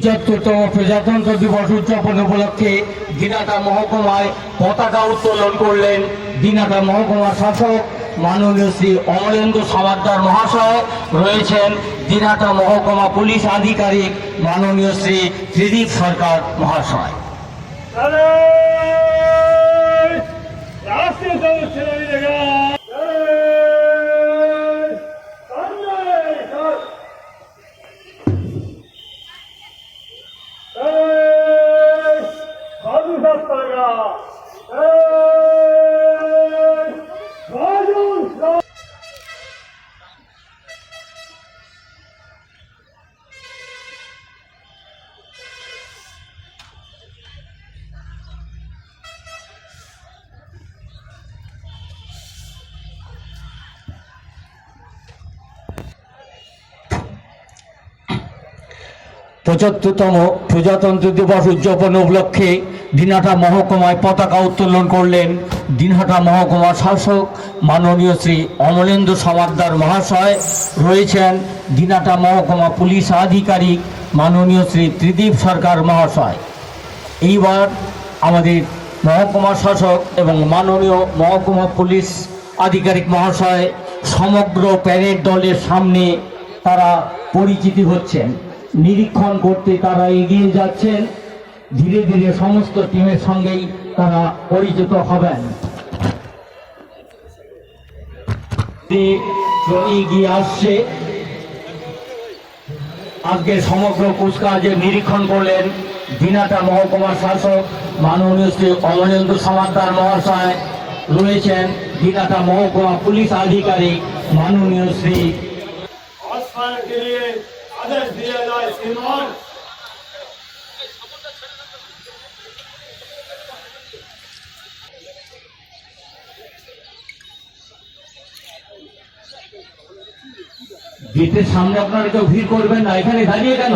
পঁচাত্তরতম প্রজাতন্ত্র দিবস উদযাপন উপলক্ষে দিনাটা মহকুমায় পতাকা উত্তোলন করলেন দিনাটা মহকুমার শাসক মাননীয় শ্রী অমলেন্দু সাবাদ্দার মহাশয়। রয়েছেন দিনাটা মহকুমা পুলিশ আধিকারিক মাননীয় শ্রী ত্রিদীপ সরকার মহাশয়। সাধু পঁচাত্তরতম প্রজাতন্ত্র দিবস উদযাপন উপলক্ষে দিনহাটা মহকুমায় পতাকা উত্তোলন করলেন দিনহাটা মহকুমার শাসক মাননীয় শ্রী অমলেন্দু সমাদ্দার মহাশয়। রয়েছেন দিনহাটা মহকুমা পুলিশ আধিকারিক মাননীয় শ্রী ত্রিদীপ সরকার মহাশয়। এইবার আমাদের মহকুমা শাসক এবং মাননীয় মহকুমা পুলিশ আধিকারিক মহাশয় সমগ্র প্যারেড দলের সামনে তারা পরিচিতি হচ্ছেন। নিরীক্ষণ করতে তারা এগিয়ে যাচ্ছেন। ধীরে ধীরে সমস্ত টিমের সঙ্গেই তারা পরিচিত হবেন। এগিয়ে আসছে। আজকে সমগ্র কুচকাওয়াজের নিরীক্ষণ করলেন দিনাটা মহকুমার শাসক, মাননীয় শ্রী অমরেন্দ্র সমাদ্দার মহাশয় রয়েছেন। দিনাটা মহকুমা পুলিশ আধিকারিক, মাননীয় শ্রী আদেশ গেটের সামনে আপনারা কেউ ভিড় করবেন না এখানে দাঁড়িয়ে কেন?